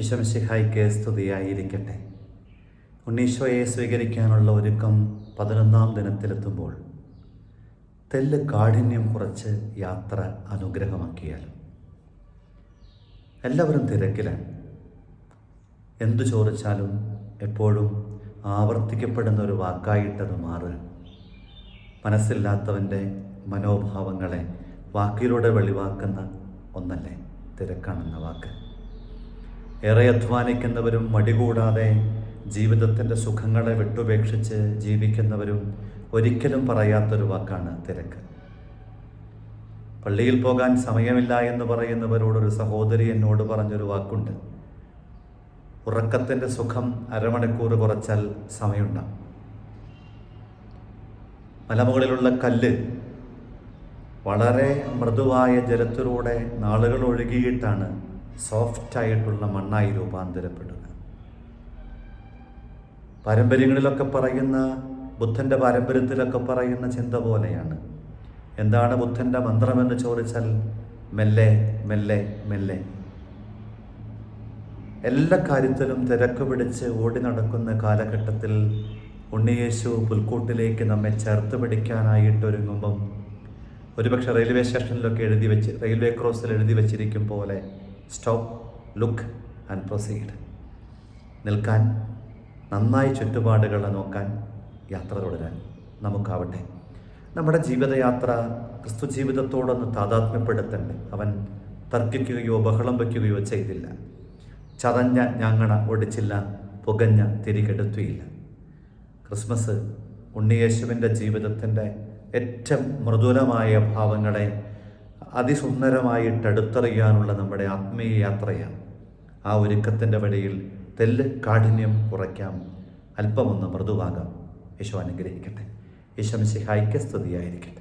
ഈശംസിഹായിക്ക് സ്തുതിയായിരിക്കട്ടെ. ഉണ്ണീശോയെ സ്വീകരിക്കാനുള്ള ഒരുക്കം പതിനൊന്നാം ദിനത്തിലെത്തുമ്പോൾ തെല്ല് കാഠിന്യം കുറച്ച് യാത്ര അനുഗ്രഹമാക്കിയാലും എല്ലാവരും തിരക്കിലാണ്. എന്തു ചോദിച്ചാലും എപ്പോഴും ആവർത്തിക്കപ്പെടുന്ന ഒരു വാക്കായിട്ടത് മാറുക മനസ്സില്ലാത്തവന്റെ മനോഭാവങ്ങളെ വാക്കിലൂടെ വെളിവാക്കുന്ന ഒന്നല്ലേ തിരക്കാണെന്ന വാക്ക്. ഏറെ അധ്വാനിക്കുന്നവരും മടികൂടാതെ ജീവിതത്തിന്റെ സുഖങ്ങളെ വിട്ടുപേക്ഷിച്ച് ജീവിക്കുന്നവരും ഒരിക്കലും പറയാത്തൊരു വാക്കാണ് തിരക്ക്. പള്ളിയിൽ പോകാൻ സമയമില്ല എന്ന് പറയുന്നവരോടൊരു സഹോദരി എന്നോട് പറഞ്ഞൊരു വാക്കുണ്ട്. ഉറക്കത്തിന്റെ സുഖം അരമണിക്കൂർ കുറച്ചാൽ സമയമുണ്ടാവും. മലമുകളിലുള്ള കല്ല് വളരെ മൃദുവായ ജലത്തിലൂടെ നാളുകൾ ഒഴുകിയിട്ടാണ് സോഫ്റ്റായിട്ടുള്ള മണ്ണായി രൂപാന്തരപ്പെടുക. പാരമ്പര്യങ്ങളിലൊക്കെ പറയുന്ന ബുദ്ധന്റെ പാരമ്പര്യത്തിലൊക്കെ പറയുന്ന ചിന്ത പോലെയാണ്. എന്താണ് ബുദ്ധന്റെ മന്ത്രമെന്ന് ചോദിച്ചാൽ മെല്ലെ മെല്ലെ മെല്ലെ. എല്ലാ കാര്യത്തിലും തിരക്ക് പിടിച്ച് ഓടി നടക്കുന്ന കാലഘട്ടത്തിൽ ഉണ്ണിയേശു പുൽക്കൂട്ടിലേക്ക് നമ്മെ ചേർത്ത് പിടിക്കാനായിട്ട് ഒരുങ്ങുമ്പം ഒരുപക്ഷെ റെയിൽവേ സ്റ്റേഷനിലൊക്കെ എഴുതി വെച്ച് റെയിൽവേ ക്രോസിൽ എഴുതി വെച്ചിരിക്കും പോലെ സ്റ്റോപ്പ് ലുക്ക് ആൻഡ് പ്രൊസീഡ്. നിൽക്കാൻ നന്നായി ചുറ്റുപാടുകളെ നോക്കാൻ യാത്ര തുടരാൻ നമുക്കാവട്ടെ. നമ്മുടെ ജീവിതയാത്ര ക്രിസ്തു ജീവിതത്തോടൊന്ന് താതാത്മ്യപ്പെടുത്തണ്ടേ? അവൻ തർക്കിക്കുകയോ ബഹളം വയ്ക്കുകയോ ചെയ്തില്ല. ചതഞ്ഞ ഞങ്ങണ ഒടിച്ചില്ല പുകഞ്ഞ തിരികെടുത്തിയില്ല ക്രിസ്മസ് ഉണ്ണിയേശുവിന്റെ ജീവിതത്തിന്റെ ഏറ്റവും മൃദുലമായ ഭാവങ്ങളെ അതിസുന്ദരമായിട്ട് അടുത്തറിയാനുള്ള നമ്മുടെ ആത്മീയ യാത്രയാണ്. ആ ഒരുക്കത്തിന്റെ വഴിയിൽ തെല്ല് കാഠിന്യം കുറയ്ക്കാം. അല്പമൊന്ന് മൃദുവാകാം. യേശു അനുഗ്രഹിക്കട്ടെ. യേശു സിഹായിക്ക സ്തുതിയായിരിക്കട്ടെ.